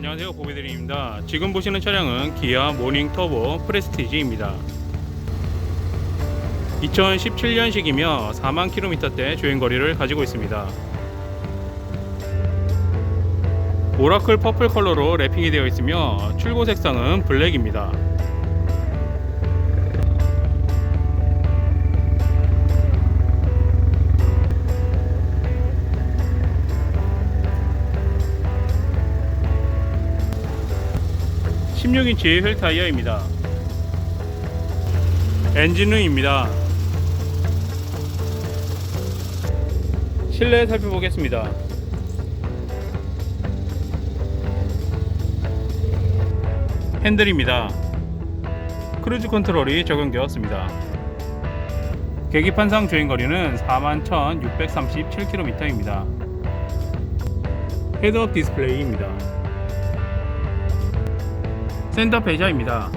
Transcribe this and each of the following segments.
안녕하세요. 보배드림입니다. 지금 보시는 차량은 기아 모닝 터보 프레스티지입니다. 2017년식이며 4만 킬로미터대 주행거리를 가지고 있습니다. 오라클 퍼플 컬러로 랩핑이 되어 있으며 출고 색상은 블랙입니다 (16인치) 휠 타이어입니다. 엔진룸입니다. 실내 살펴보겠습니다. 핸들입니다. 크루즈 컨트롤이 적용되었습니다. 계기판상 주행거리는 41,637km입니다. 헤드업 디스플레이입니다 센터 배자입니다.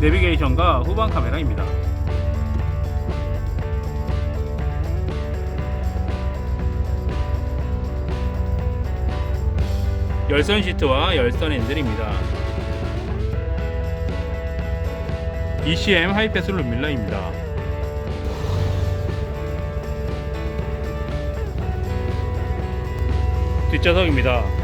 내비게이션과 후방 카메라입니다. 열선 시트와 열선 핸들입니다. ECM 하이패스 룸밀러입니다. 뒷좌석입니다